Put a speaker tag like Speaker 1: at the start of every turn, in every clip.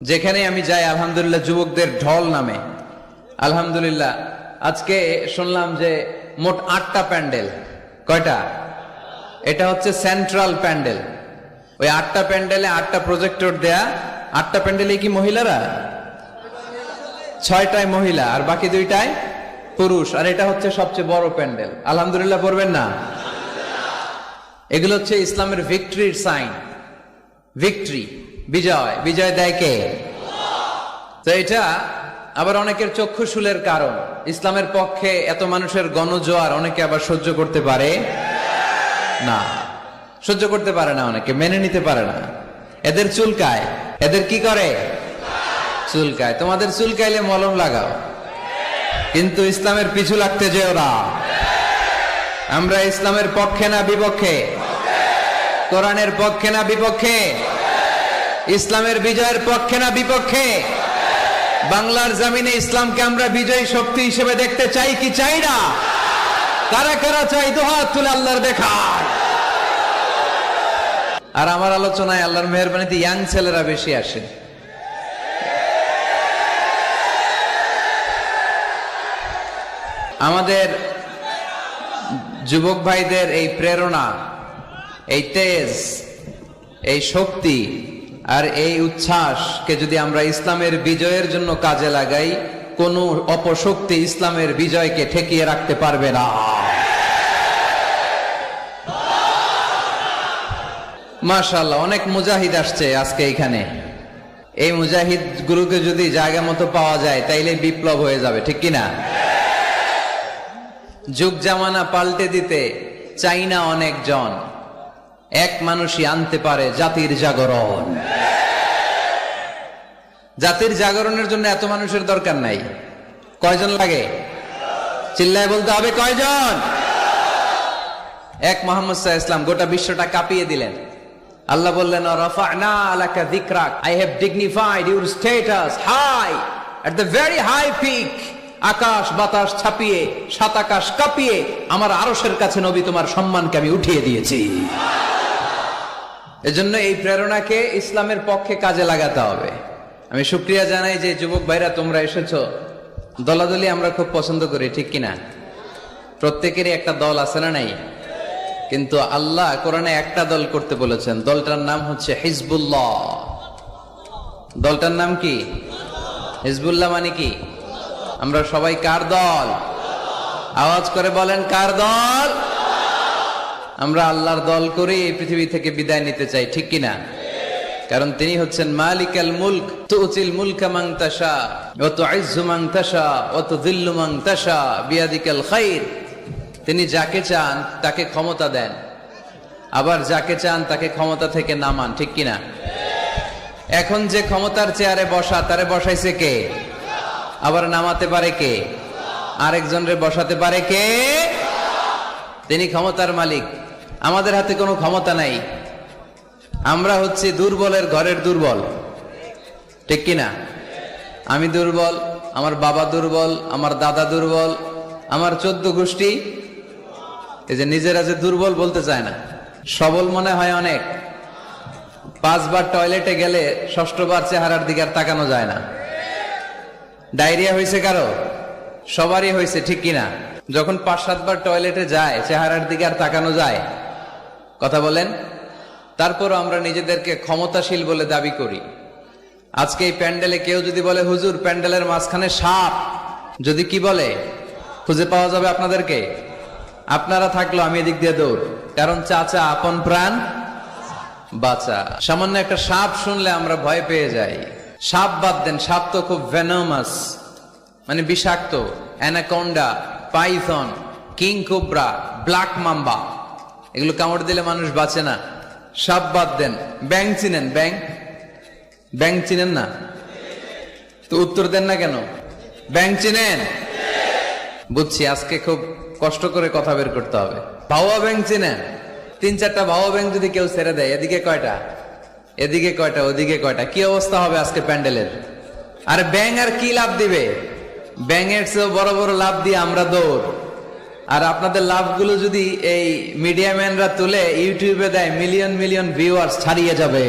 Speaker 1: যেখানে আমি যাই, আলহামদুলিল্লাহ, যুবকদের ঢল নামে। আলহামদুলিল্লাহ, আজকে শুনলাম যে মোট আটটা প্যান্ডেল। কয়টা? এটা হচ্ছে সেন্ট্রাল প্যান্ডেল। ওই আটটা প্যান্ডেলে আটটা প্রজেক্টর দেয়া, আটটা প্যান্ডেলে কি মহিলারা? ছয়টায় মহিলা, আর বাকি দুইটায় পুরুষ। আর এটা হচ্ছে সবচেয়ে বড় প্যান্ডেল। আলহামদুলিল্লাহ, পড়বেন না? এগুলো হচ্ছে ইসলামের ভিক্টরির সাইন। ভিক্টরি। বিজয় বিজয় দেয় কে? তো এটা আবার অনেকের চক্ষুশুলের কারণ। ইসলামের পক্ষে এত মানুষের গণজোয়ার অনেকে আবার সহ্য করতে পারে না। সহ্য করতে পারে না অনেকে, মেনে নিতে পারে না। এদের চুলকায়। এদের কি করে? চুলকায়। তোমাদের চুলকাইলে মলম লাগাও। কিন্তু ইসলামের পিছু লাগতে যেও না। আমরা ইসলামের পক্ষে না বিপক্ষে? কোরআনের পক্ষে না বিপক্ষে? ইসলামের বিজয়ের পক্ষে না বিপক্ষে? বাংলার জমিনে ইসলামকে আমরা বিজয়ী শক্তি হিসেবে দেখতে চাই কি চাই না? কারা কারা চাই? দোহাত তুলে আল্লাহর দেখায় আর আমার আলোচনায় আল্লাহর মেহরবানিতে ইয়াং ছেলেরা বেশি আসে। আমাদের যুবক ভাইদের এই প্রেরণা, এই তেজ, এই শক্তি আর এই উচ্ছ্বাসকে যদি আমরা ইসলামের বিজয়ের জন্য কাজে লাগাই, কোন অপশক্তি ইসলামের বিজয়কে ঠেকিয়ে রাখতে পারবে না। মাশাল্লাহ অনেক মুজাহিদ আসছে আজকে এখানে। এই মুজাহিদ গুরুকে যদি জায়গা মতো পাওয়া যায়, তাইলে বিপ্লব হয়ে যাবে, ঠিক কিনা? যুগ জামানা পাল্টে দিতে চাই না অনেকজন। এক মানুষই আনতে পারে জাতির জাগরণ। জাতির জাগরণের জন্য এত মানুষের দরকার নাই। কয়জন লাগে? চিল্লায় বলতে হবে কয়জন? এক মোহাম্মদ সাহা ইসলাম গোটা বিশ্বটা কাঁপিয়ে দিলেন। আল্লাহ বললেন I have dignified your status high at the very high peak আকাশ বাতাস ছাপিয়ে, সাত আকাশ কাঁপিয়ে, আমার আরশের কাছে নবী তোমার সম্মানকে আমি উঠিয়ে দিয়েছি। এজন্য এই প্রেরণাকে ইসলামের পক্ষে কাজে লাগাতে হবে। আমি শুক্রিয়া জানাই যে যুবক ভাইরা তোমরা এসেছ। দলাদলি আমরা খুব পছন্দ করি, ঠিক কিনা? প্রত্যেকেরই একটা দল আছে না নাই? কিন্তু আল্লাহ কোরআনে একটা দল করতে বলেছেন। দলটার নাম হচ্ছে হিজবুল্লাহ। দলটার নাম কি? হিজবুল্লাহ মানে কি? আমরা সবাই কার দল? আওয়াজ করে বলেন, কার দল? আমরা আল্লাহর দল করে এই পৃথিবী থেকে বিদায় নিতে চাই, ঠিক কিনা? কারণ তিনি হচ্ছেন মুলক তুচিল মুলকা মাং তাশা ও তো আইজু মাং তাশা ও তো দিল্লু মাং তাশা, বিয়াদিকাল খাইর। তিনি যাকে চান তাকে ক্ষমতা দেন, আবার যাকে চান তাকে ক্ষমতা থেকে নামান, ঠিক কিনা? এখন যে ক্ষমতার চেয়ারে বসা, তারে বসাইছে কে? আবার নামাতে পারে কে? আরেকজনরে বসাতে পারে কে? তিনি ক্ষমতার মালিক। আমাদের হাতে কোনো ক্ষমতা নাই। আমরা হচ্ছে দুর্বলের ঘরের দুর্বল। ঠিক কিনা? আমি দুর্বল, আমার বাবা দুর্বল, আমার দাদা দুর্বল, আমার চোদ্দ গোষ্ঠী। এই যে নিজেরা যে দুর্বল বলতে চায় না। সবল মনে হয় অনেক। পাঁচবার টয়লেটে গেলে ষষ্ঠবার চেহারার দিকে আর তাকানো যায় না। ডায়রিয়া হয়েছে কারও? সবারই হয়েছে, ঠিক কিনা? যখন পাঁচ সাতবার টয়লেটে যায়, চেহারার দিকে আর তাকানো যায় কথা বলেন? তারপরও আমরা নিজেদেরকে ক্ষমতাশীল বলে দাবি করি। আজকে এই প্যান্ডেলে কেউ যদি বলে, হুজুর, প্যান্ডেলের মাঝখানে সাপ। যদি কি বলে, খুঁজে পাওয়া যাবে আপনাদেরকে? আপনারা থাকল, আমি এদিক দিয়ে দৌড়। কারণ চাচা আপন প্রাণ, বাঁচা। সামান্য একটা সাপ শুনলে আমরা ভয় পেয়ে যাই। সাপ বাদ দেন, সাপ তো খুব ভেনমাস মানে বিষাক্ত। Anaconda, python, king cobra, black mamba. এগুলো কামড় দিলে মানুষ বাঁচে না। সাপ বাদ দেন। ব্যাং চিনেন ব্যাং ব্যাং চিনেন না? তো উত্তর দেন না কেন? ব্যাং চিনেন? বুঝছি, আজকে খুব কষ্ট করে কথা বের করতে হবে। ভাওয়া ব্যাংক চিনেন? তিন চারটা ভাওয়া ব্যাংক যদি কেউ ছেড়ে দেয়, এদিকে কয়টা? এদিকে কয়টা, ওদিকে কয়টা? কি অবস্থা হবে আজকে প্যান্ডেলের? আর ব্যাং আর কি লাভ দিবে? ব্যাঙের চেয়েও বড় বড় লাভ দিয়ে আমরা দৌড়। আর আপনাদের লাভগুলো যদি এই মিডিয়া ম্যানরা তুলে ইউটিউবে দেয় মিলিয়ন মিলিয়ন ভিউয়ার্স ছাড়িয়ে যাবে।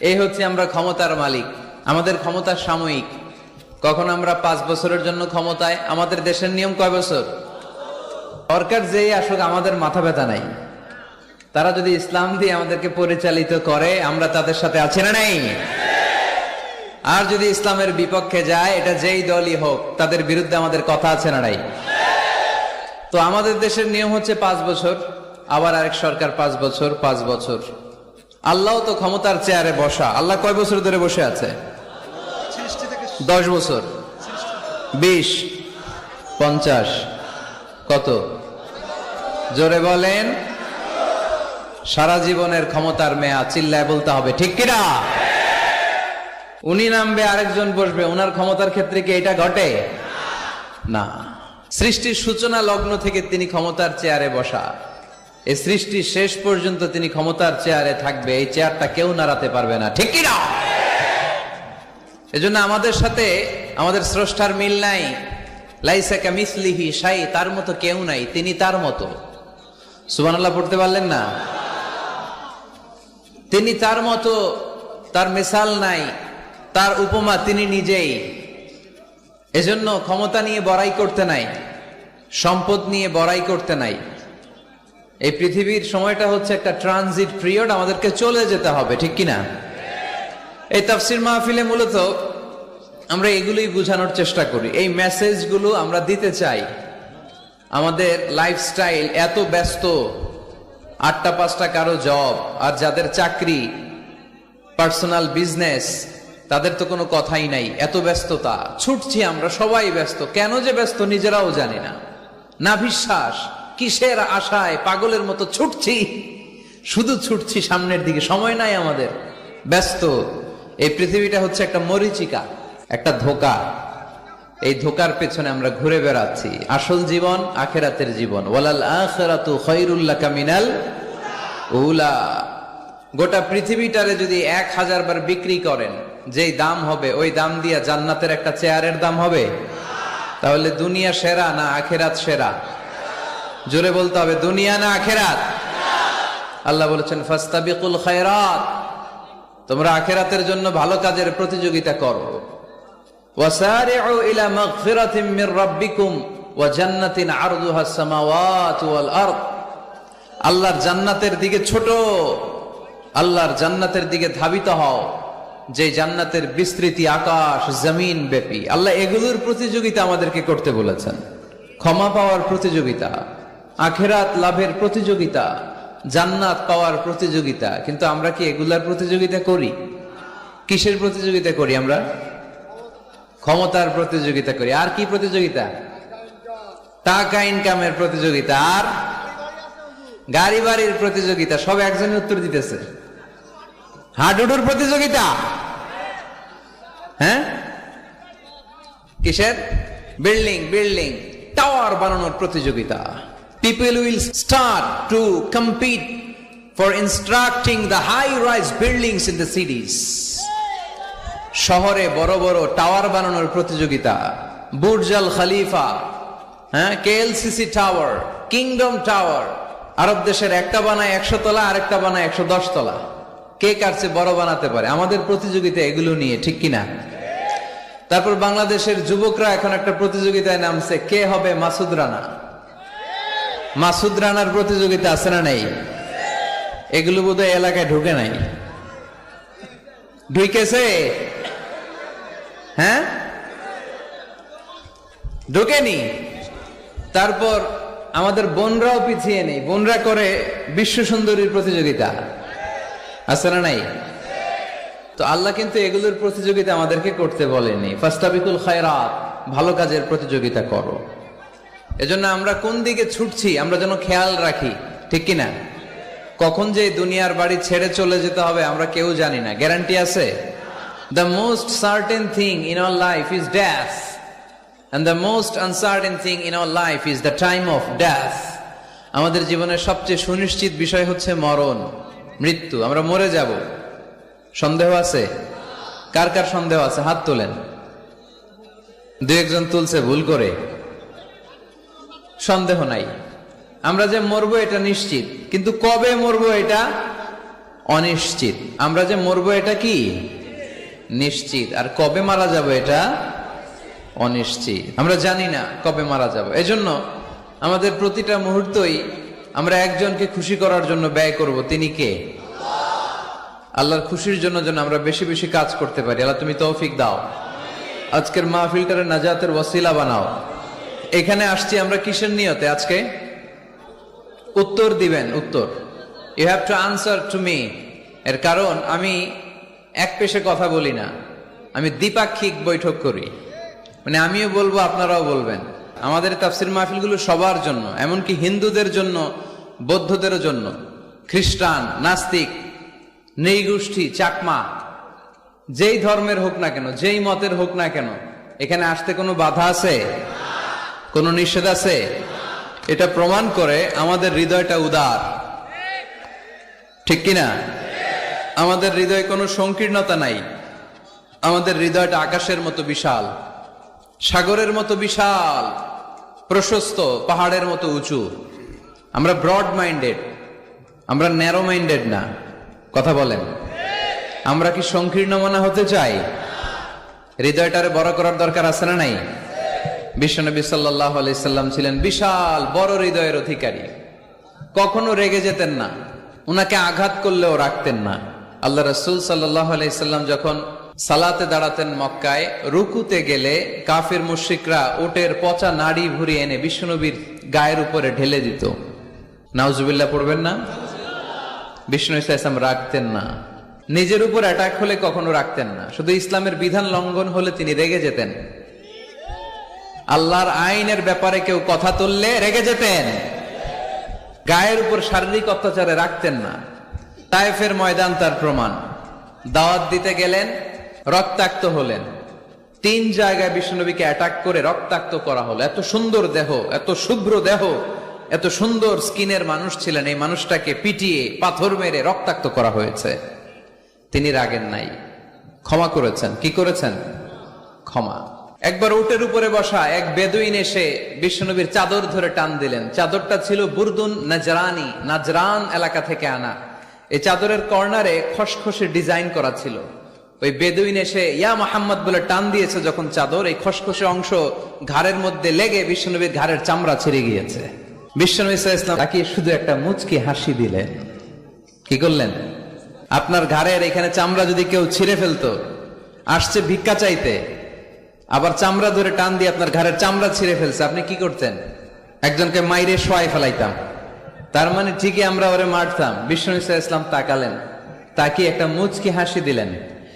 Speaker 1: এই হচ্ছে আমরা ক্ষমতার মালিক। আমাদের ক্ষমতা সাময়িক। কখন আমরা পাঁচ বছরের জন্য ক্ষমতায়? আমাদের দেশের নিয়ম কয় বছর? সরকার যেই আসুক, আমাদের মাথা ব্যথা নাই। তারা যদি ইসলাম দিয়ে আমাদেরকে পরিচালিত করে, আমরা তাদের সাথে আছি না নাই? আর যদি ইসলামের বিপক্ষে যায়, এটা যেই দলই হোক, তাদের বিরুদ্ধে আমাদের কথা আছে না নাই? তো আমাদের দেশের নিয়ম হচ্ছে পাঁচ বছর, আবার আরেক সরকার পাঁচ বছর পাঁচ বছর। আল্লাহ তো ক্ষমতার চেয়ারে বসা। আল্লাহ কয় বছর ধরে বসে আছে? দশ বছর। বিশ। পঞ্চাশ। কত? জোরে বলেন। সারা জীবনের ক্ষমতার মেয়া চিল্লায় বলতে হবে, ঠিক কিনা? উনি নামবে, আরেকজন বসবে। ওনার ক্ষমতার ক্ষেত্রে কি এটা ঘটে? না। সৃষ্টির সূচনা লগ্ন থেকে তিনি ক্ষমতার চেয়ারে বসা। এই সৃষ্টির শেষ পর্যন্ত তিনি ক্ষমতার চেয়ারে থাকবে। এই চেয়ারটা কেউ নাড়াতে পারবে না। ঠিক কিনা এজন্য আমাদের সাথে আমাদের স্রষ্টার মিল নাই। লাইসাকা মিসলিহি সাই তার মতো কেউ নাই। তিনি তার মতো। সুবহানাল্লাহ, পড়তে পারলেন না? তিনি তার মতো, তার মিসাল নাই। তার উপমা তিনি নিজেই। এজন্য ক্ষমতা নিয়ে বড়াই করতে নাই, সম্পদ নিয়ে বড়াই করতে নাই। এই পৃথিবীর সময়টা হচ্ছে একটা ট্রানজিট পিরিয়ড আমাদেরকে চলে যেতে হবে, ঠিক কিনা এই তাফসির মাহফিলে মূলত আমরা এগুলোই বোঝানোর চেষ্টা করি। এই মেসেজগুলো আমরা দিতে চাই। আমাদের লাইফস্টাইল এত ব্যস্ত, আটটা পাঁচটা কারও জব আর যাদের চাকরি পার্সোনাল বিজনেস তাদের তো কোনো কথাই নাই, এত ব্যস্ততা, ছুটছি আমরা, সবাই ব্যস্ত। কেন যে ব্যস্ত নিজেরাও জানি না। না বিশ্বাস, কিসের আশায় পাগলের মতো ছুটছি? শুধু ছুটছি সামনের দিকে, সময় নাই আমাদের। ব্যস্ত। এই পৃথিবীটা হচ্ছে একটা মরিচিকা, একটা ধোকা। এই ধোকার পেছনে আমরা ঘুরে বেড়াচ্ছি। আসল জীবন আখেরাতের জীবন। ওয়ালাল আখেরাতু খৈরুল্লাহ কামিনাল উলা। গোটা পৃথিবীটারে যদি এক হাজার বার বিক্রি করেন যেই দাম হবে, ওই দাম দিয়া জান্নাতের একটা চেয়ারের দাম হবে? তাহলে দুনিয়া সেরা না আখেরাত সেরা? জোরে বলতে হবে, দুনিয়া না আখেরাত? আল্লাহ বলেছেন, ফাস্তাবিকুল খায়রাত। তোমরা আখেরাতের জন্য ভালো কাজের প্রতিযোগিতা করো। ওয়া জান্নাতিন ওয়াল আল্লাহর জান্নাতের দিকে ছোট, আল্লাহর জান্নাতের দিকে ধাবিত হও। যে জান্নাতের বিস্তৃতি আকাশ, জমিন ব্যাপী। আল্লাহ এগুলোর প্রতিযোগিতা আমাদেরকে করতে বলেছেন। ক্ষমা পাওয়ার প্রতিযোগিতা, আখেরাত লাভের প্রতিযোগিতা, জান্নাত পাওয়ার প্রতিযোগিতা। কিন্তু আমরা কি এগুলার প্রতিযোগিতা করি? কিসের প্রতিযোগিতা করি আমরা? ক্ষমতার প্রতিযোগিতা করি। আর কি প্রতিযোগিতা? টাকা, ইনকামের প্রতিযোগিতা। আর? গাড়ি বাড়ির প্রতিযোগিতা। সব একজনের উত্তর দিতেছে। হাডুডুর প্রতিযোগিতা। হ্যাঁ? কিসের? বিল্ডিং বিল্ডিং, টাওয়ার বানানোর প্রতিযোগিতা। People will start to compete for instructing the high rise buildings in the cities শহরে বড় বড় টাওয়ার বানানোর প্রতিযোগিতা। বুর্জাল খালিফা হ্যাঁ? KLCC tower, kingdom tower. আরব দেশের একটা বানায় একশো তলা, আরেকটা বানায় একশো দশ তলা। কে কারছে বড় বানাতে পারে? আমাদের প্রতিযোগিতা এগুলো নিয়ে, ঠিক কিনা? তারপর বাংলাদেশের যুবকরা এখন একটা প্রতিযোগিতায় নামছে, কে হবে মাসুদ রানা? মাসুদ রানার প্রতিযোগিতা আছে না নেই? এগুলো বোধহয় এলাকায় ঢুকে নাই। ঢুকেছে? হ্যাঁ? ঢুকেনি? তারপর আমাদের বোনরাও পিছিয়ে নেই। বোনরা করে বিশ্ব সুন্দরীর প্রতিযোগিতা। আছে না নাই? তো আল্লাহ কিন্তু এগুলোর প্রতিযোগিতা আমাদেরকে করতে বলেনি ফাস্তাবিকুল খায়রাত, ভালো কাজের প্রতিযোগিতা করো। এজন্য আমরা কোন দিকে ছুটছি, আমরা যেন খেয়াল রাখি, ঠিক কিনা কখন যে দুনিয়ার বাড়ি ছেড়ে চলে যেতে হবে আমরা কেউ জানি না। গ্যারান্টি আছে? The most certain thing in our life is dash and the most uncertain thing in our life is the time of dash আমাদের জীবনের সবচেয়ে সুনিশ্চিত বিষয় হচ্ছে মরণ। মৃত্যু, আমরা মরে যাব। সন্দেহ আছে? কার কার সন্দেহ আছে? হাত তোলেন। দু একজন তুলছে ভুল করে। সন্দেহ নাই। আমরা যে মরবো এটা নিশ্চিত, কিন্তু কবে মরবো এটা অনিশ্চিত? আমরা যে মরবো এটা কি? নিশ্চিত। আর কবে মারা যাব এটা অনিশ্চিত? আমরা জানি না কবে মারা যাব। এজন্য আমাদের প্রতিটা মুহূর্তই আমরা একজনকে খুশি করার জন্য ব্যয় করব, তিনি কে? আল্লাহর খুশির জন্য যেন আমরা বেশি বেশি কাজ করতে পারি। আল্লাহ, তুমি তৌফিক দাও। আজকের মাহফিলটারে নাজাতের ওয়াসিলা বানাও। এখানে আসছি আমরা কিসের নিয়তে আজকে? উত্তর দিবেন, উত্তর। You have to answer to me এর কারণ, আমি এক পেশে কথা বলি না। আমি দ্বিপাক্ষিক বৈঠক করি। মানে আমিও বলব, আপনারাও বলবেন। আমাদের তাফসির মাহফিলগুলো সবার জন্য, এমনকি হিন্দুদের জন্য বৌদ্ধদের জন্য। খ্রিস্টান, নাস্তিক নৃগোষ্ঠী চাকমা, যেই ধর্মের হোক না কেন, যেই মতের হোক না কেন, এখানে আসতে কোনো বাধা আছে? কোনো নিষেধ আছে? এটা প্রমাণ করে আমাদের হৃদয়টা উদার। ঠিক কিনা আমাদের হৃদয়ে কোনো সংকীর্ণতা নাই। আমাদের হৃদয়টা আকাশের মতো বিশাল, সাগরের মতো বিশাল, প্রশস্ত, পাহাড়ের মতো উঁচু। আমরা ব্রড মাইন্ডেড আমরা ন্যারো মাইন্ডেড না। কথা বলেন। আমরা কি সংকীর্ণ মনে হতে চাই? হৃদয়টারে বড় করার দরকার আছে না নাই? বিশ্বনবী সাল্লাহ আলাইসাল্লাম ছিলেন বিশাল, বড় হৃদয়ের অধিকারী। কখনো রেগে যেতেন না। উনাকে আঘাত করলেও রাখতেন না। আল্লাহ রসুল সাল্লাহ আলাইসাল্লাম যখন সালাতে দাঁড়াতেন মক্কায়, রুকুতে গেলে কাফের মুশিকরা ওটের পচা নাড়ি ভুরিয়ে এনে বিশ্বনবীর গায়ের উপরে ঢেলে দিত। নাউজুবিল্লাহ পড়বেন না? বিষ্ণু ইসলাম রাখতেন না। নিজের উপর অ্যাটাক হলে কখনো রাখতেন না। শুধু ইসলামের বিধান লঙ্ঘন হলে তিনি রেগে যেতেন। আল্লাহর আইনের ব্যাপারে কেউ কথা তুললে রেগে যেতেন। গায়ের উপর শারীরিক অত্যাচারে রাখতেন না। তাইফের ময়দান তার প্রমাণ। দাওয়াত দিতে গেলেন, রক্তাক্ত হলেন। তিন জায়গায় বিষ্ণুনবীকে অ্যাটাক করে রক্তাক্ত করা হলো। এত সুন্দর দেহ, এত শুভ্র দেহ। এত সুন্দর স্কিনের মানুষ ছিলেন, এই মানুষটাকে পিটিয়ে পাথর মেরে রক্তাক্ত করা হয়েছে। তিনি রাগেন নাই। ক্ষমা করেছেন। কি করেছেন? ক্ষমা। একবার উটের উপরে বসা এক বেদুইন এসে বিশ্বনবীর চাদর ধরে টান দিলেন। চাদরটা ছিল বুরদুন নাজরানি, নাজরান এলাকা থেকে আনা। এই চাদরের কর্নারে খসখসে ডিজাইন করা ছিল। ওই বেদুইন এসে, ইয়া মোহাম্মদ বলে টান দিয়েছে যখন চাদর। এই খসখসে অংশ ঘাড়ের মধ্যে লেগে বিশ্বনবীর ঘাড়ের চামড়া ছিঁড়ে গিয়েছে। বিশ্বনবী আলাইহি তাকে শুধু একটা মুচকি হাসি দিলেন। কি করলেন? আপনার ঘাড়ের এখানে চামড়া যদি কেউ ছিঁড়ে ফেলতো, আসছে ভিক্ষা চাইতে, আবার চামড়া ধরে টান দিয়ে আপনার ঘাড়ের চামড়া ছিঁড়ে ফেলছে, আপনি কি করতেন? একজনকে মাইরে শোয়াই ফেলাইতাম। তার মানে ঠিকই আমরা ওরে মারতাম। বিষ্ণু ইসা ইসলাম তাকালেন তাকে একটা মুচকি হাসি দিলেন।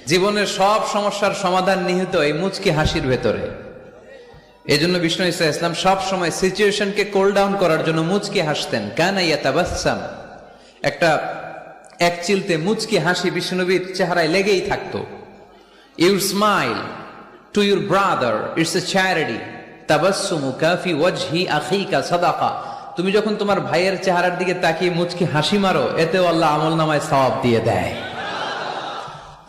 Speaker 1: জীবনের সব সমস্যার সমাধান নিহিত এই মুচকি হাসির ভেতরে। এই জন্য বিষ্ণু ইসা ইসলাম সব সময় সিচুয়েশনকে কোল ডাউন করার জন্য মুচকি হাসতেন। কানা ইয়াতাবাসাম একটা এক চিলতে মুচকি হাসি বিষ্ণুনবীর চেহারায় লেগেই থাকতো। Your smile to your brother, it's a charity. তাবাসসুমু কাফি ওয়াজহি আখিকা সাদাকা। তুমি যখন তোমার ভাইয়ের চেহারার দিকে তাকিয়ে মুচকি হাসি মারো, এতেও আল্লাহ আমল নামায় সওয়াব দিয়ে দেয়।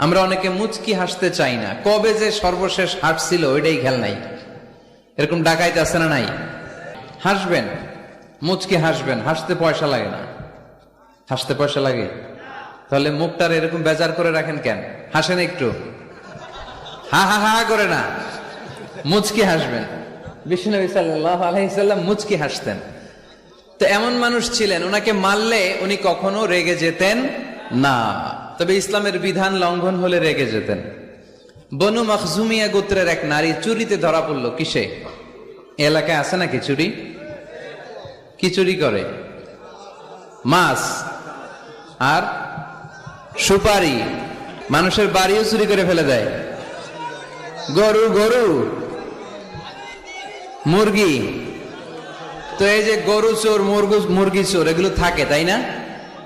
Speaker 1: আমরা অনেকে মুচকি হাসতে চাই না। কবে যে সর্বশেষ হাসছিল, ওইটাই খেল নাই। এরকম ডাকাইতে আছে না নাই? হাসবেন, মুচকি হাসবেন, হাসতে পয়সা লাগে না। হাসতে পয়সা লাগে? তাহলে মুখটার এরকম বেজার করে রাখেন কেন? হাসেন একটু। হা হা হা করে না। মুচকি হাসবেন। বিষ্ণু সাল্লাহ আলহিসাল্লাম মুচকি হাসতেন। তো এমন মানুষ ছিলেন, ওনাকে মারলে উনি কখনো রেগে যেতেন না। তবে ইসলামের বিধান লঙ্ঘন হলে রেগে যেতেন। বনু মখজুমিয়া গোত্রের এক নারী চুরিতে ধরা পড়ল। কিসে? এলাকায় আছে নাকি চুরি? কি চুরি করে? মাছ। আর? সুপারি। মানুষের বাড়িও চুরি করে ফেলে দেয়। গরু গরু। মুরগি। তো এই যে গরু চোর, মুরগু, মুরগি চোর, এগুলো থাকে, তাই না?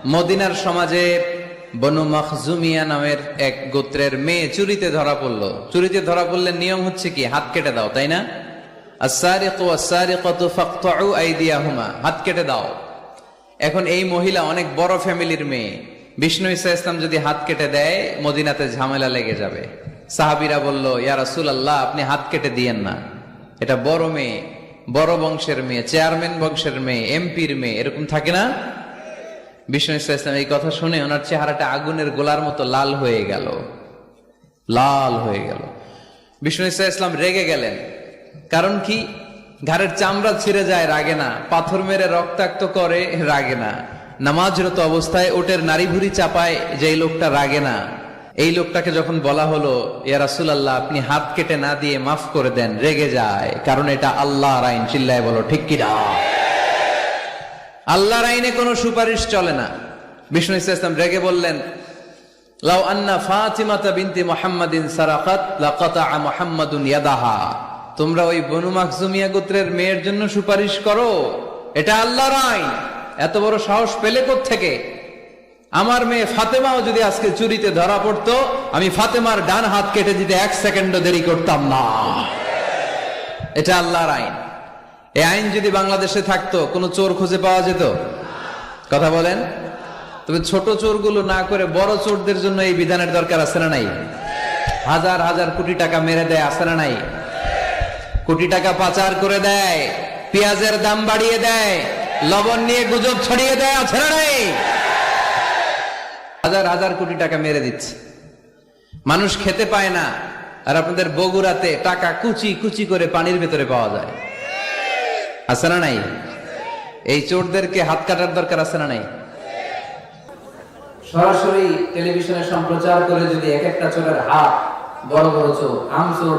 Speaker 1: মদিনার সমাজে বনু মখজুমিয়া নামের এক গোত্রের মেয়ে চুরিতে ধরা পড়ল। চুরিতে ধরা পড়লে নিয়ম হচ্ছে কি? হাত কেটে দাও, তাই না? হাত কেটে দাও। এখন এই মহিলা অনেক বড় ফ্যামিলির মেয়ে। বিষ্ণু ইসা ইসলাম যদি হাত কেটে দেয়, মদিনাতে ঝামেলা লেগে যাবে। সাহাবিরা বলল, ইয়া রাসূল আল্লাহ আপনি হাত কেটে দিয়েন না। এটা বড় মেয়ে, বড় বংশের মেয়ে, চেয়ারম্যান বংশের মেয়ে, এমপির মেয়ে, এরকম থাকে না? বিষ্ণু ইসলাম এই কথা শুনে ওনার চেহারাটা আগুনের গোলার মতো লাল হয়ে গেল। লাল হয়ে গেল। বিষ্ণু ইসলাম রেগে গেলেন। কারণ কি? ঘাড়ের চামড়া ছিঁড়ে যায়, রাগে না। পাথর মেরে রক্তাক্ত করে, রাগে না। নামাজরত অবস্থায় ওটের নারী ভুরি চাপায় যে লোকটা রাগে না। এই লোকটাকে যখন বলা হলো, ইয়া রাসূলুল্লাহ, আপনি হাত কেটে না দিয়ে মাফ করে দেন, রেগে যায়। কারণ এটা আল্লাহর আইন। চিল্লায় বলো, ঠিক কিনা আল্লাহর আইনে কোনো সুপারিশ চলে না। বিষ্ণু ইসলাম রেগে বললেন, লাউ আন্না ফাতিমাতা বিনতি মুহাম্মাদিন সারাকাত লাকাতা মুহাম্মাদুন ইয়াদাহা। তোমরা ওই বনু মাখজুমিয়া গোত্রের মেয়ের জন্য সুপারিশ করো। এটা আল্লাহর আইন। এত বড় সাহস পেলে থেকে আমার মেয়ে ফাতেমাও যদি আজকে চুরিতে ধরা পড়তো, আমি ফাতেমার ডান হাত কেটে দিতে এক সেকেন্ডও দেরি করতাম না। এটা আল্লাহর আইন। এই আইন যদি বাংলাদেশে থাকতো, কোনো চোর খুঁজে পাওয়া যেত? কথা বলেন। তবে ছোট চোরগুলো না করে বড় চোরদের জন্য এই বিধানের দরকার আছে না নাই? হাজার হাজার কোটি টাকা মেরে দেয় আছে না নাই? কোটি টাকা পাচার করে দেয়, পেঁয়াজের দাম বাড়িয়ে দেয়, লবণ নিয়ে গুজব ছড়িয়ে দেয়, আছে না নাই? হাজার হাজার কোটি টাকা মেরে দিচ্ছে। মানুষ খেতে পায় না, আর আপনাদের বগুড়াতে টাকা কুচি কুচি করে পানির ভেতরে পাওয়া যায়। আছে না নাই? এই চোরদেরকে হাত কাটার দরকার আছে না নাই? সরাসরি টেলিভিশনে সম্প্রচার করে যদি এক একটা চোরের হাত, বড় বড় চোর, আম চোর,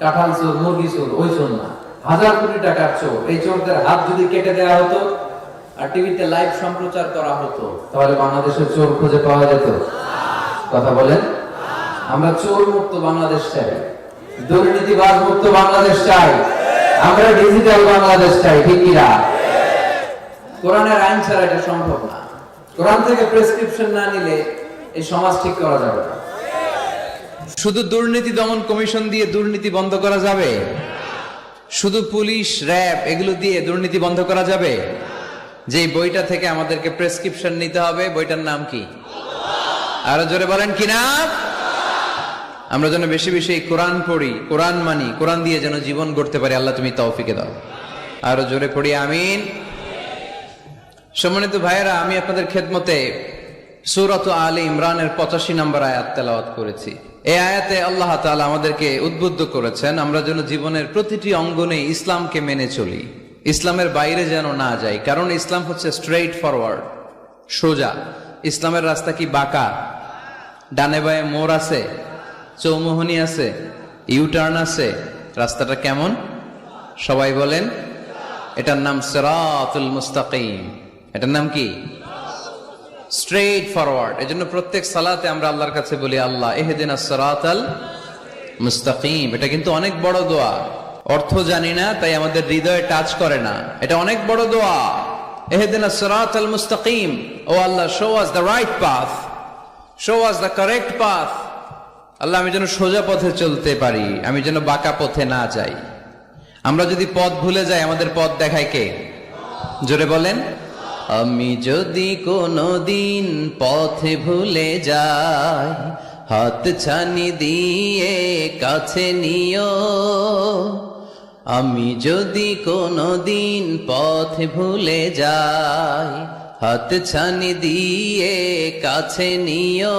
Speaker 1: কাঁঠাল চোর, মুরগি চোর, ওই চোর না। হাজার কোটি টাকার চোর। এই চোরদের হাত যদি কেটে দেওয়া হতো আর টিভিতে লাইভ সম্প্রচার করা হতো, তাহলে বাংলাদেশের চোর খুঁজে পাওয়া যেত। কথা বলেন? আমরা চোর মুক্ত বাংলাদেশ চাই। দুর্নীতিবাজ মুক্ত বাংলাদেশ চাই। আমরা ডিজিটাল বাংলাদেশ চাই, ঠিক কিনা কোরআনের আইন ছাড়া এটা সম্ভব না। কোরআন থেকে প্রেসক্রিপশন না নিলে এই সমাজ ঠিক করা যাবে না। শুধু দুর্নীতি দমন কমিশন দিয়ে দুর্নীতি বন্ধ করা যাবে? শুধু পুলিশ, র্যাব এগুলো দিয়ে দুর্নীতি বন্ধ করা যাবে? যে বইটা থেকে আমাদেরকে প্রেসক্রিপশন নিতে হবে, বইটার নাম কি? আরও জোরে বলেন কি নাম আমরা যেন বেশি বেশি কোরআন পড়ি, কোরআন মানি, কোরআন দিয়ে যেন জীবন গড়তে পারি। আল্লাহ তুমি তৌফিকে দাও। আরও জোরে পড়ি, আমিন। সম্মানিত ভাইয়েরা, আমি আপনাদের খেদমতে সুরত আলী ইমরানের পঁচাশি নম্বর আয়াত তেলাওয়াত করেছি। এই আয়াতে আল্লাহ তাআলা আমাদেরকে উদ্বুদ্ধ করেছেন, আমরা যেন জীবনের প্রতিটি অঙ্গনে ইসলামকে মেনে চলি। ইসলামের বাইরে যেন না যাই, কারণ ইসলাম হচ্ছে স্ট্রেইট ফরওয়ার্ড সোজা। ইসলামের রাস্তা কি বাঁকা? ডানে বায়ে মোড় আছে? চৌমোহনী আছে ইউটার্ন আছে, রাস্তাটা কেমন? সবাই বলেন, এটার নাম সিরাতুল মুস্তাকিম। এটার নাম কি? স্ট্রেট ফরওয়ার্ড এজন্য প্রত্যেক সালাতে আমরা আল্লাহর কাছে বলি, আল্লাহ এহেদিনা সিরাতাল মুস্তাকিম। এটা কিন্তু অনেক বড় দোয়া। অর্থ জানি না, তাই আমাদের হৃদয়ে টাচ করে না। এটা অনেক বড় দোয়া। এহেদিনা সিরাতাল মুস্তাকিম। ও Allah show us the right path show us the correct path Allah, আমি যেন সোজা পথে চলতে পারি, আমি যেন বাঁকা পথে না যাই। আমরা যদি পথ ভুলে যাই, আমাদের পথ দেখায় কে? জোরে বলেন, আমি যদি কোনো দিন পথে ভুলে যাই, হাত ছানি দিয়ে কাছে নিও। আমি যদি কোনো দিন পথে ভুলে যাই, হাত ছানি দিয়ে কাছে নিও।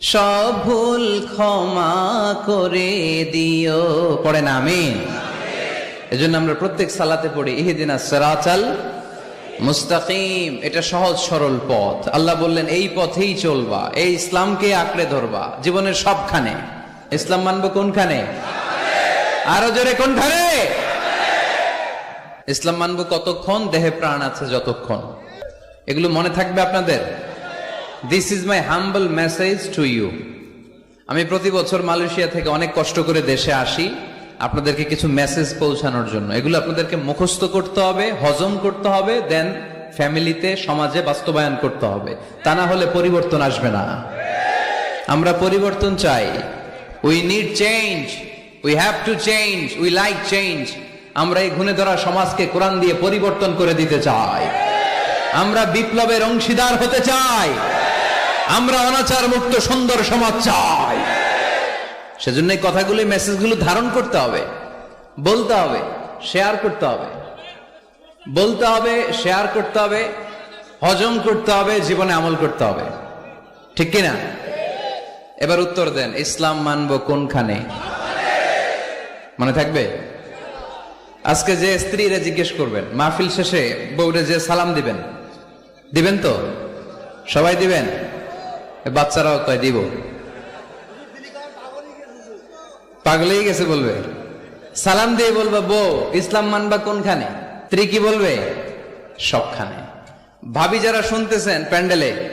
Speaker 1: সব ভুল ক্ষমা করে দিও। পড়ে না আমি এজন্য আমরা প্রত্যেক সালাতে পড়ি, ইহিদিনা সেরাচাল মুস্তাকিম। এটা সহজ, সরল পথ। আল্লাহ বললেন, এই পথেই চলবা, এই ইসলামকে আঁকড়ে ধরবা, জীবনের সবখানে। ইসলাম মানবো কোনখানে? আরও জোরে, কোনখানে? ইসলাম মানবো কতক্ষণ, দেহে প্রাণ আছে যতক্ষণ। এগুলো মনে থাকবে আপনাদের? This is my humble message to you আমি প্রতি বছর মালয়েশিয়া থেকে অনেক কষ্ট করে দেশে আসি আপনাদেরকে কিছু মেসেজ পৌঁছানোর জন্য। এগুলো আপনাদেরকে মুখস্থ করতে হবে, হজম করতে হবে দেন ফ্যামিলিতে সমাজে বাস্তবায়ন করতে হবে। তা না হলে পরিবর্তন আসবে না। আমরা পরিবর্তন চাই। We need change we have to change we like change আমরা এই ঘুণে ধরা সমাজকে কোরআন দিয়ে পরিবর্তন করে দিতে চাই। আমরা বিপ্লবের অংশীদার হতে চাই। আমরা অনাচার মুক্ত সুন্দর সমাজ চাই। সেজন্য এই কথাগুলো মেসেজগুলো ধারণ করতে হবে, বলতে হবে শেয়ার করতে হবে। বলতে হবে শেয়ার করতে হবে, হজম করতে হবে, জীবনে আমল করতে হবে। ঠিক কিনা এবার উত্তর দেন, ইসলাম মানব কোনখানে? মনে থাকবে? আজকে যে স্ত্রীরা জিজ্ঞেস করবেন, মাহফিল শেষে বউরে যে সালাম দিবেন দিবেন তো? সবাই দিবেন? বাচ্চারাও কয়, দিব। পাগলেই গেছে বলবে। সালাম দিয়ে বলবে, বউ, ইসলাম মানবা কোনখানে? স্ত্রী কি বলবে, সবখানে। ভাবি যারা শুনতেছেন প্যান্ডেলে,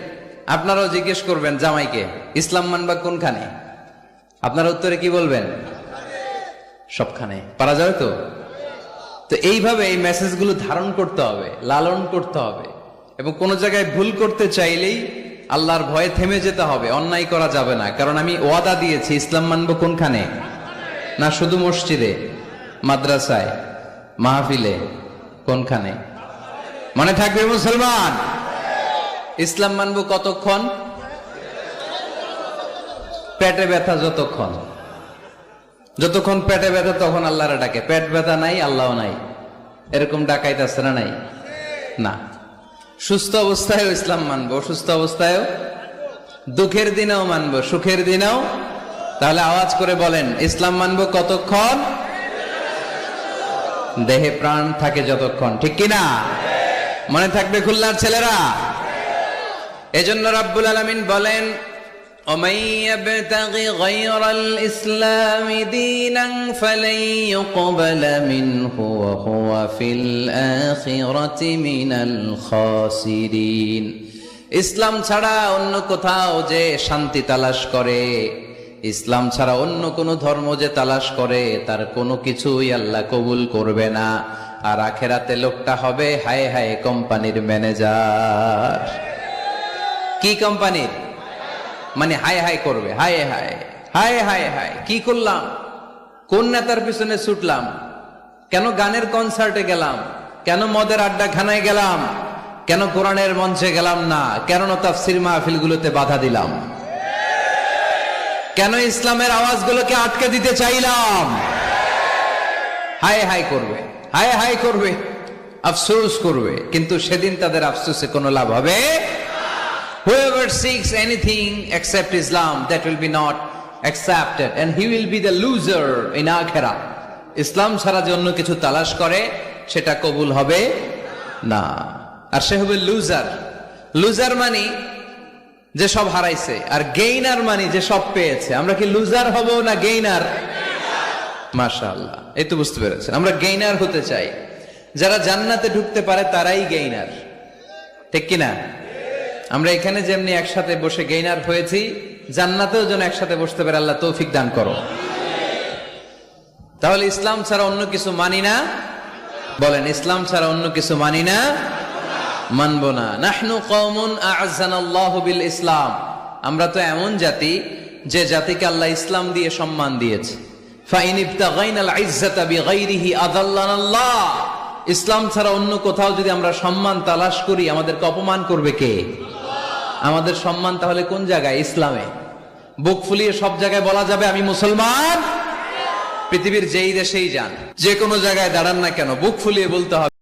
Speaker 1: আপনারাও জিজ্ঞেস করবেন জামাইকে, ইসলাম মানবা কোনখানে? আপনার উত্তরে কি বলবেন? সবখানে। পারা যাবে তো? তো এইভাবে এই মেসেজগুলো ধারণ করতে হবে, লালন করতে হবে। এবং কোনো জায়গায় ভুল করতে চাইলেই আল্লাহর ভয়ে থেমে যেতে হবে, অন্যায় করা যাবে না। কারণ আমি ওয়াদা দিয়েছি, ইসলাম মানব কোনখানে? না শুধু মসজিদে, মাদ্রাসায়, মাহফিলে, কোনখানে? মনে থাকবে মুসলমান? ইসলাম মানব কতক্ষণ? পেটে ব্যথা যতক্ষণ। যতক্ষণ পেটে ব্যথা তখন আল্লাহরা ডাকে। পেট ব্যথা নাই আল্লাহ নাই। এরকম ডাকাইতেছে না নাই? না। সুস্থ অবস্থায়ও ইসলাম মানবো, অসুস্থ অবস্থায়ও। দুঃখের দিনেও মানবো, সুখের দিনেও। তাহলে আওয়াজ করে বলেন, ইসলাম মানবো কতক্ষণ? দেহে প্রাণ থাকে যতক্ষণ, ঠিক কিনা মনে থাকবে খুলনার ছেলেরা? এজন্য রাব্বুল আলমিন বলেন ومن يبتغ غير الإسلام دينا فلن يقبل منه وهو في الآخرة من الخاسرين ইসলাম ছাড়া অন্য কোথাও যে শান্তি তালাশ করে ইসলাম ছাড়া অন্য কোনো ধর্ম যে তালাশ করে তার কোনো কিছুই আল্লাহ কবুল করবে না আর আখেরাতে লোকটা হবে হায় হায় কোম্পানির ম্যানেজার কি কোম্পানির মানে হায় হায় করবে, হায় হায় হায় হায় হায়। কি করলাম? কোন নেতার পিছনে ছুটলাম? কেন গানের কনসার্টে গেলাম? কেন মদের আড্ডা খানায় গেলাম? কেন কোরআনের মঞ্চে গেলাম না? কেন তাফসির মাহফিলগুলোতে বাধা দিলাম? কেন ইসলামের আওয়াজগুলোকে আটকে দিতে চাইলাম? হায় হায় করবে, হায় হায় করবে, আফসোস করবে। কিন্তু সেদিন তাদের আফসোসে কোনো লাভ হবে Whoever seeks anything except Islam, that will be not accepted, and he will be the loser in akhirah. ইসলাম ছাড়া যে অন্য কিছু তালাশ করে সেটা কবুল হবে না। আর সে হবে লুজার লুজার মানে যে সব হারাইছে আর গেইনার মানে যে সব পেয়েছে। আমরা কি লুজার হব না গেইনার মাশাআল্লাহ। এই তো বুঝতে পেরেছেন। আমরা গেইনার হতে চাই। যারা জান্নাতে ঢুকতে পারে তারাই গেইনার ঠিক কিনা? আমরা এখানে যেমনি একসাথে বসে গেইনার হয়েছি, জান্নাতেও যেন একসাথে বসতে পারে, আল্লাহ তৌফিক দান করো। তাহলে ইসলাম ছাড়া অন্য কিছু মানি না? বলেন, ইসলাম ছাড়া অন্য কিছু মানি না? মানব না। নাহনু আ'আজ্জানাল্লাহু বিল ইসলাম। আমরা তো এমন জাতি যে জাতিকে আল্লাহ ইসলাম দিয়ে সম্মান দিয়েছে। ইসলাম ছাড়া অন্য কোথাও যদি আমরা সম্মান তালাশ করি, আমাদেরকে অপমান করবে কে? আমাদের সম্মান তাহলে কোন জায়গায়? ইসলামে। বুক ফুলিয়ে সব জায়গায় বলা যাবে, আমি মুসলমান? পৃথিবীর যেই দেশেই যান, যে কোনো জায়গায় দাঁড়ান না কেন, বুক ফুলিয়ে বলতে হবে।